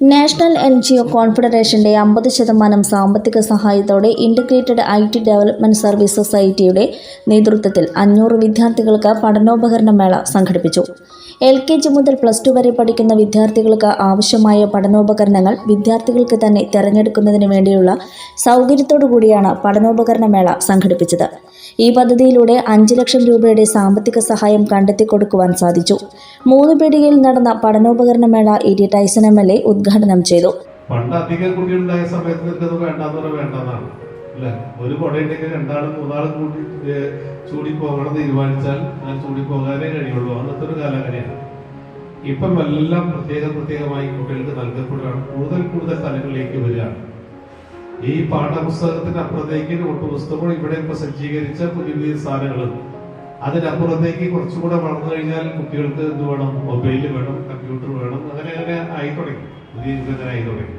National N G O കോൺഫെഡറേഷന്റെ അമ്പത് ശതമാനം സാമ്പത്തിക സഹായത്തോടെ integrated I T development service സൊസൈറ്റിയുടെ നേതൃത്വത്തിൽ അഞ്ഞൂറ് വിദ്യാർത്ഥികൾക്ക് പഠനോപകരണ മേള സംഘടിപ്പിച്ചു. എൽ കെ ജി മുതൽ പ്ലസ് ടു വരെ പഠിക്കുന്ന വിദ്യാർത്ഥികൾക്ക് ആവശ്യമായ പഠനോപകരണങ്ങൾ വിദ്യാർത്ഥികൾക്ക് തന്നെ തിരഞ്ഞെടുക്കുന്നതിന് വേണ്ടിയുള്ള സൗകര്യത്തോടു കൂടിയാണ് പഠനോപകരണ മേള സംഘടിപ്പിച്ചത്. ഈ പദ്ധതിയിലൂടെ അഞ്ച് ലക്ഷം രൂപയുടെ സാമ്പത്തിക സഹായം കണ്ടെത്തി കൊടുക്കുവാൻ സാധിച്ചു. മൂന്ന് പീടികയിൽ നടന്ന പഠനോപകരണ മേള E T Taison M L A ഉദ്ഘാടനം ചെയ്തു. പണ്ട് അധികം കുട്ടികളുണ്ടായ സമയത്ത് നിനക്കത് പറഞ്ഞാൽ വേണ്ടെന്നാണ്. അല്ലെ? ഒരു കുടയുണ്ടെങ്കിൽ രണ്ടാളും മൂന്നാളും കൂടി ചൂടി പോകണം തീരുമാനിച്ചാൽ ഞാൻ ചൂടി പോകാനേ കഴിയുള്ളൂ. അന്നത്തെ ഒരു കാലം അങ്ങനെയാണ് ഇപ്പം എല്ലാം പ്രത്യേക പ്രത്യേകമായി കുട്ടികൾക്ക് നൽകപ്പെടുകയാണ്. കൂടുതൽ കൂടുതൽ തലങ്ങളിലേക്ക് വരികയാണ്. ഈ പാഠപുസ്തകത്തിന് അപ്പുറത്തേക്ക് ഒട്ടുപുസ്തകവും ഇവിടെ ഇപ്പൊ സജ്ജീകരിച്ച പുതിയ പുതിയ സാധനങ്ങളും. അതിനപ്പുറത്തേക്ക് കുറച്ചുകൂടെ വളർന്നു കഴിഞ്ഞാൽ കുട്ടികൾക്ക് എന്ത് വേണം? മൊബൈൽ വേണം കമ്പ്യൂട്ടർ വേണം അങ്ങനെ അങ്ങനെ ആയി തുടങ്ങി. പുതിയ യുഗങ്ങനെ ആയി തുടങ്ങി.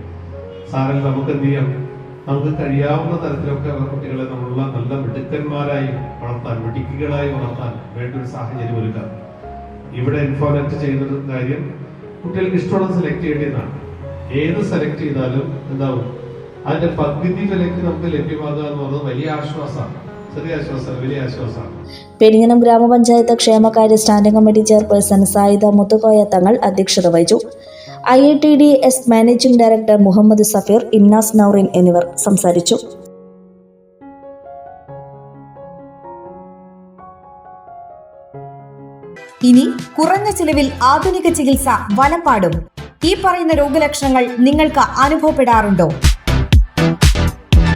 സാറിൽ നമുക്ക് എന്ത് ചെയ്യാം? നമുക്ക് കഴിയാവുന്ന തരത്തിലൊക്കെ കുട്ടികളെ നമ്മളുള്ള നല്ല മിടുക്കന്മാരായി വളർത്താൻ മിടുക്കികളായി വളർത്താൻ വേണ്ട ഒരു സാഹചര്യം ഒരുക്കാം. ഇവിടെ ഇൻഫോർമേറ്റ് ചെയ്യുന്ന കാര്യം കുട്ടികൾക്ക് ഇഷ്ടമുള്ളത് സെലക്ട് ചെയ്യേണ്ടതാണ്. ഏത് സെലക്ട് ചെയ്താലും എന്താവും? അതിന്റെ പകുതി വിലയ്ക്ക് നമുക്ക് ലഭ്യമാകുക എന്ന് പറയുന്നത് വലിയ ആശ്വാസമാണ്. പെരിഞ്ഞനം ഗ്രാമപഞ്ചായത്ത് ക്ഷേമകാര്യ standing committee chairperson Sayida Muthukoya Thangal അധ്യക്ഷത വഹിച്ചു. I I T D S managing director Muhammad Safeer Innas Naurin എന്നിവർ സംസാരിച്ചു. ഇനി കുറഞ്ഞ ചിലവിൽ ആധുനിക ചികിത്സ വലപ്പാടും ഈ പറയുന്ന രോഗലക്ഷണങ്ങൾ നിങ്ങൾക്ക് അനുഭവപ്പെടാറുണ്ടോ?